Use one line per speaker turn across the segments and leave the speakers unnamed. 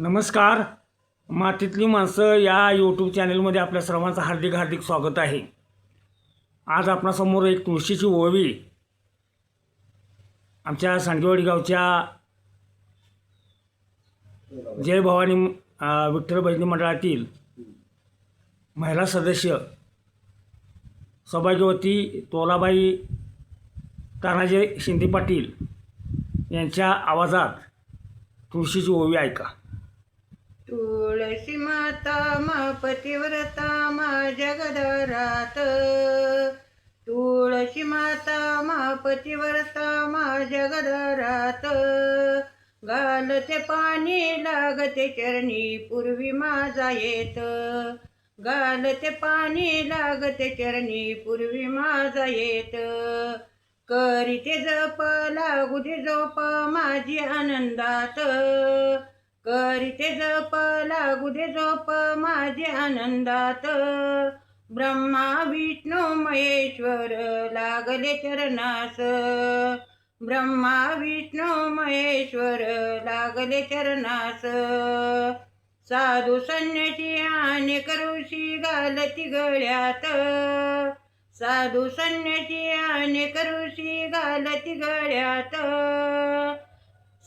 नमस्कार. मातीतली माणसं या यूट्यूब चॅनलमध्ये आपल्या सर्वांचं हार्दिक हार्दिक स्वागत आहे. आज आपणासमोर एक तुळशीची ओवी आमच्या सांडगेवाडी गावच्या जय भवानी विठ्ठल भजनी मंडळातील महिला सदस्य सौभाग्यवती तोलाबाई तानाजी शिंदे पाटील यांच्या आवाजात तुळशीची ओवी ऐका.
तुळशी माता मा पतिव्रता मा जगदरात. तुळशी माता मा पतिव्रता मा जगदरात. घालते पाणी लागते चरणी पूर्वी माझा येत. घालते पाणी लागते चरणी पूर्वी माझा येत. करीते जप लागू दे झोप माझी आनंदात. करीते जप लागू दे झोप माझे आनंदात. ब्रह्मा विष्णू महेश्वर लागले चरणास. ब्रह्मा विष्णू महेश्वर लागले चरणास. साधू संन्यासी आणि करुषी घालती गळ्यात. साधू संन्यासी आणि करुषी घालती गळ्यात.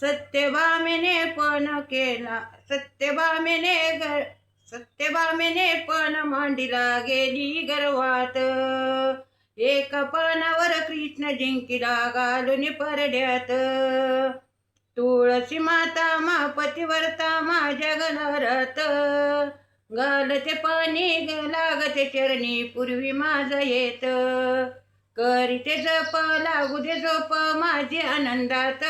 सत्यभामेने पण केला. सत्यभामेने गर सत्यभामेने पण मांडीला गेली गर्वात. एका पानावर कृष्ण जिंकीला घालून परड्यात. तुळशी माता मा पतिवर्ता माझ्या गणारात घालते पाणी लागते चरणी पूर्वी माझा येत. करीते जप लागू दे झोप माझी आनंदात.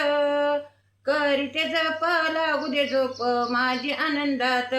करीते जप लागू दे झोप माझी आनंदात.